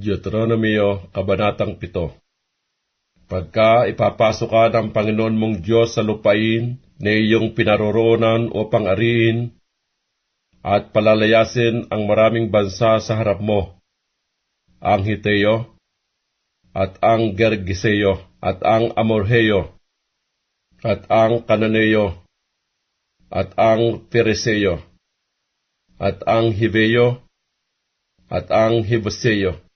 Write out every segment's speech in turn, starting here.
Deuteronomio, Kabanatang 7 Pagka ipapasok ka ng Panginoon mong Diyos sa lupain na iyong pinaroroonan upang ariin at palalayasin ang maraming bansa sa harap mo, ang Hiteo, at ang Gergiseo, at ang Amorheo, at ang Kananeo, at ang Pereseo, at ang Hibeo, at ang Hibuseo,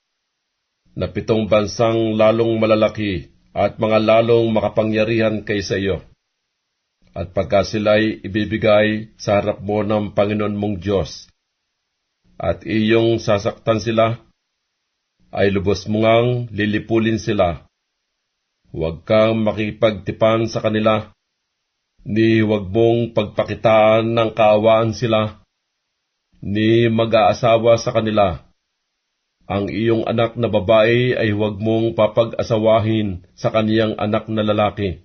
na pitong bansang lalong malalaki at mga lalong makapangyarihan kaysa iyo. At pagka sila'y ibibigay sa harap mo ng Panginoon mong Diyos, at iyong sasaktan sila, ay lubos mo ngang lilipulin sila. Huwag kang makipagtipan sa kanila, ni huwag mong pagpakitaan ng kaawaan sila, ni mag-aasawa sa kanila. Ang iyong anak na babae ay huwag mong papag-asawahin sa kaniyang anak na lalaki.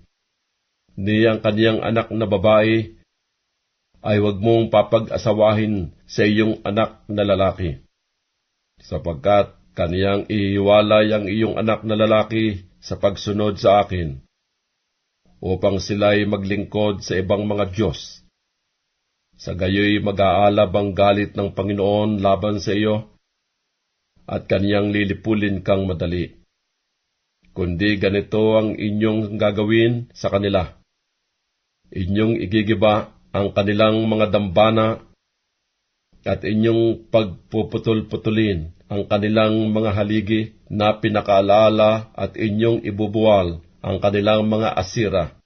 Ni ang kaniyang anak na babae ay huwag mong papag-asawahin sa iyong anak na lalaki. Sapagkat kaniyang ihiwalay ang iyong anak na lalaki sa pagsunod sa akin, upang sila'y maglingkod sa ibang mga Diyos. Sa gayoy mag-aalab ang galit ng Panginoon laban sa iyo, at kaniyang lilipulin kang madali. Kundi ganito ang inyong gagawin sa kanila. Inyong igigiba ang kanilang mga dambana at inyong pagpuputol-putulin ang kanilang mga haligi na pinakaalala at inyong ibubuwal ang kanilang mga asira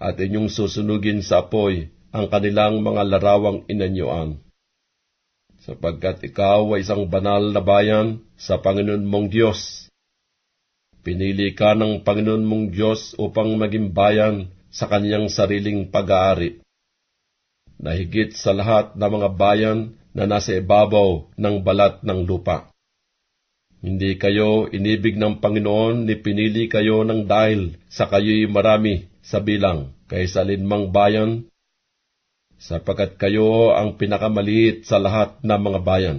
at inyong susunugin sa apoy ang kanilang mga larawang inanyuan sapagkat ikaw ay isang banal na bayan sa Panginoon mong Diyos. Pinili ka ng Panginoon mong Diyos upang maging bayan sa kanyang sariling pag-aari. Nahigit sa lahat ng mga bayan na nasa ibabaw ng balat ng lupa. Hindi kayo inibig ng Panginoon ni pinili kayo ng dahil sa kayo'y marami sa bilang kaysa linmang bayan sapagkat kayo ang pinakamaliit sa lahat ng mga bayan.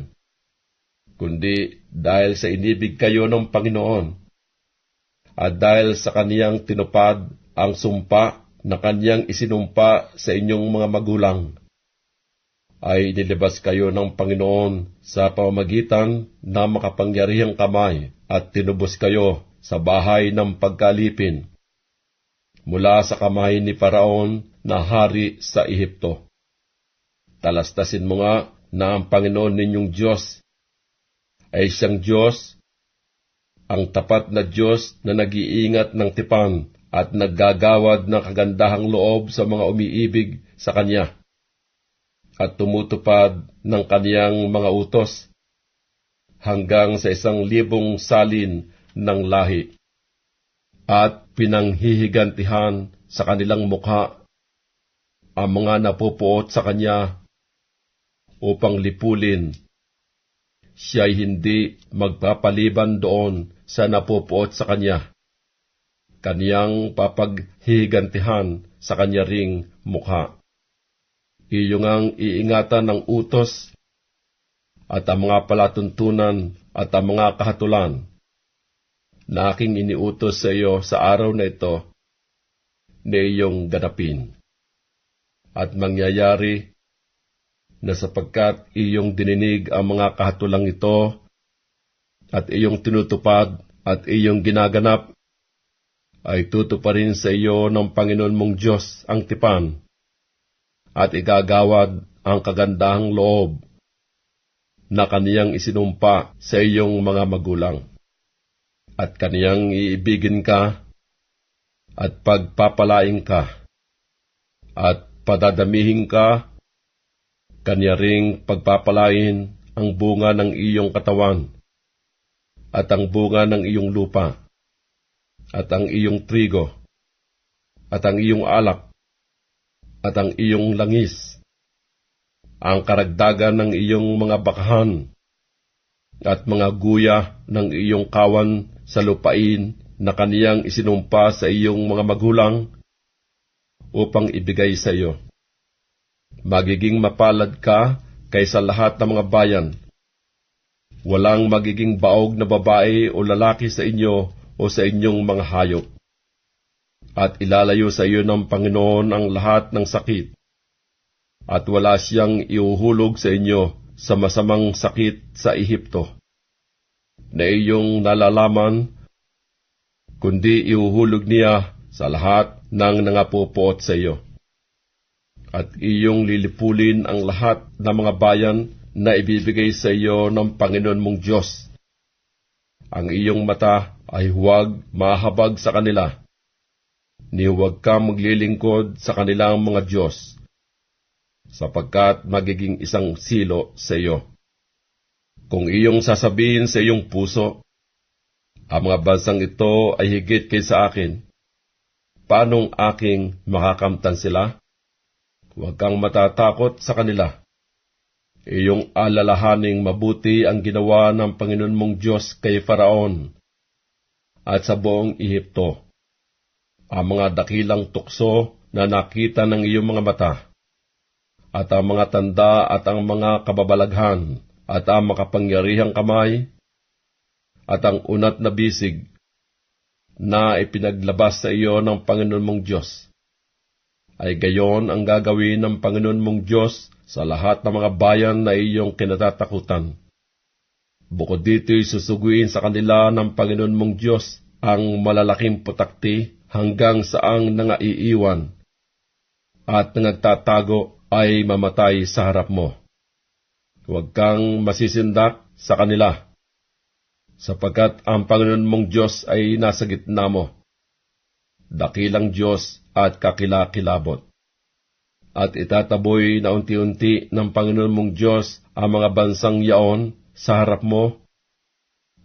Kundi dahil sa inibig kayo ng Panginoon, at dahil sa kaniyang tinupad ang sumpa na kaniyang isinumpa sa inyong mga magulang, ay nilibas kayo ng Panginoon sa pamamagitan ng makapangyarihang kamay at tinubos kayo sa bahay ng pagkalipin mula sa kamay ni Paraon na hari sa Ehipto. Talastasin mo nga na ang Panginoon ninyong Diyos ay siyang Diyos, ang tapat na Diyos na nag-iingat ng tipan at naggagawad ng kagandahang loob sa mga umiibig sa Kanya at tumutupad ng Kaniyang mga utos hanggang sa isang libong salin ng lahi at pinanghihigantihan sa kanilang mukha. Ang mga napupuot sa Kanya upang lipulin. Siya'y hindi magpapaliban doon sa napupuot sa kanya. Kaniyang papaghigantihan sa kanya ring mukha. Iyong ang iingatan ng utos at ang mga palatuntunan at ang mga kahatulan na aking iniutos sa iyo sa araw na ito na iyong ganapin. At mangyayari na sapagkat iyong dininig ang mga kahatulang ito at iyong tinutupad at iyong ginaganap, ay tutuparin sa iyo ng Panginoon mong Diyos ang tipan at igagawad ang kagandahang loob na kaniyang isinumpa sa iyong mga magulang. At kaniyang iibigin ka at pagpapalaing ka at padadamihin ka kanya ring pagpapalain ang bunga ng iyong katawan, at ang bunga ng iyong lupa, at ang iyong trigo, at ang iyong alak, at ang iyong langis, ang karagdagan ng iyong mga bakahan, at mga guya ng iyong kawan sa lupain na kaniyang isinumpa sa iyong mga magulang upang ibigay sa iyo magiging mapalad ka kaysa lahat ng mga bayan, Walang magiging baog na babae o lalaki sa inyo o sa inyong mga hayop. At ilalayo sa iyo ng Panginoon ang lahat ng sakit. At wala siyang iuhulog sa inyo sa masamang sakit sa Ehipto. Na iyong nalalaman, kundi iuhulog niya sa lahat ng nangapupuot sa iyo. At iyong lilipulin ang lahat ng mga bayan na ibibigay sa iyo ng Panginoon mong Diyos. Ang iyong mata ay huwag mahabag sa kanila, ni huwag ka maglilingkod sa kanilang mga Diyos, sapagkat magiging isang silo sa iyo. Kung iyong sasabihin sa iyong puso, ang mga bansang ito ay higit kay sa akin, paanong aking makakamtan sila? Huwag kang matatakot sa kanila iyong alalahaning mabuti ang ginawa ng Panginoon mong Diyos kay Faraon at sa buong Ehipto. Ang mga dakilang tukso na nakita ng iyong mga mata, at ang mga tanda at ang mga kababalaghan, at ang makapangyarihang kamay, at ang unat na bisig na ipinaglabas sa iyo ng Panginoon mong Diyos, ay gayon ang gagawin ng Panginoon mong Diyos sa lahat ng mga bayan na iyong kinatatakutan. Bukod dito'y susuguin sa kanila ng Panginoon mong Diyos ang malalaking putakti hanggang saang nangaiiwan at nagtatago ay mamatay sa harap mo. Huwag kang masisindak sa kanila, sapagkat ang Panginoon mong Diyos ay nasa gitna mo. Dakilang Diyos at kakilakilabot at itataboy na unti-unti ng Panginoon mong Diyos ang mga bansang yaon sa harap mo.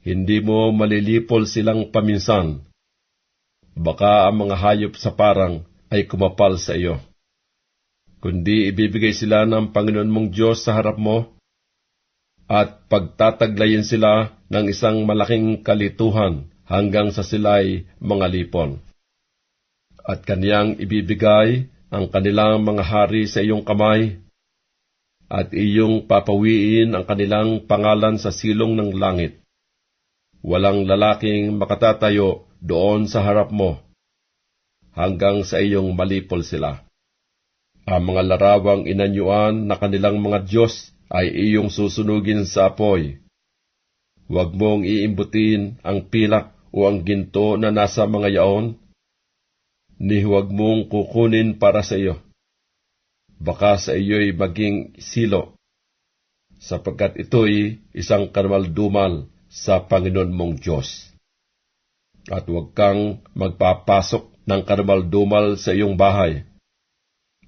Hindi mo malilipol silang paminsan. Baka ang mga hayop sa parang ay kumapal sa iyo. Kundi ibibigay sila ng Panginoon mong Diyos sa harap mo, at pagtataglayin sila ng isang malaking kalituhan hanggang sa sila'y mga lipon. At kaniyang ibibigay ang kanilang mga hari sa iyong kamay, at iyong papawiin ang kanilang pangalan sa silong ng langit. Walang lalaking makatatayo doon sa harap mo, hanggang sa iyong malipol sila. Ang mga larawang inanyuan na kanilang mga Diyos ay iyong susunugin sa apoy. Huwag mong iimbutin ang pilak o ang ginto na nasa mga yaon, ni huwag mong kukunin para sa iyo. Baka sa iyo'y maging silo, sapagkat ito'y isang karmaldumal sa Panginoon mong Diyos. At huwag kang magpapasok ng karmaldumal sa iyong bahay,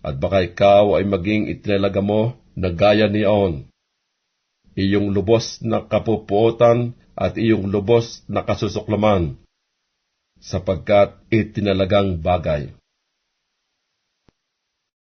at baka ikaw ay maging itinalaga mo na gaya niyon. Iyong lubos na kapupuotan at iyong lubos na kasusuklaman sapagkat itinalagang bagay.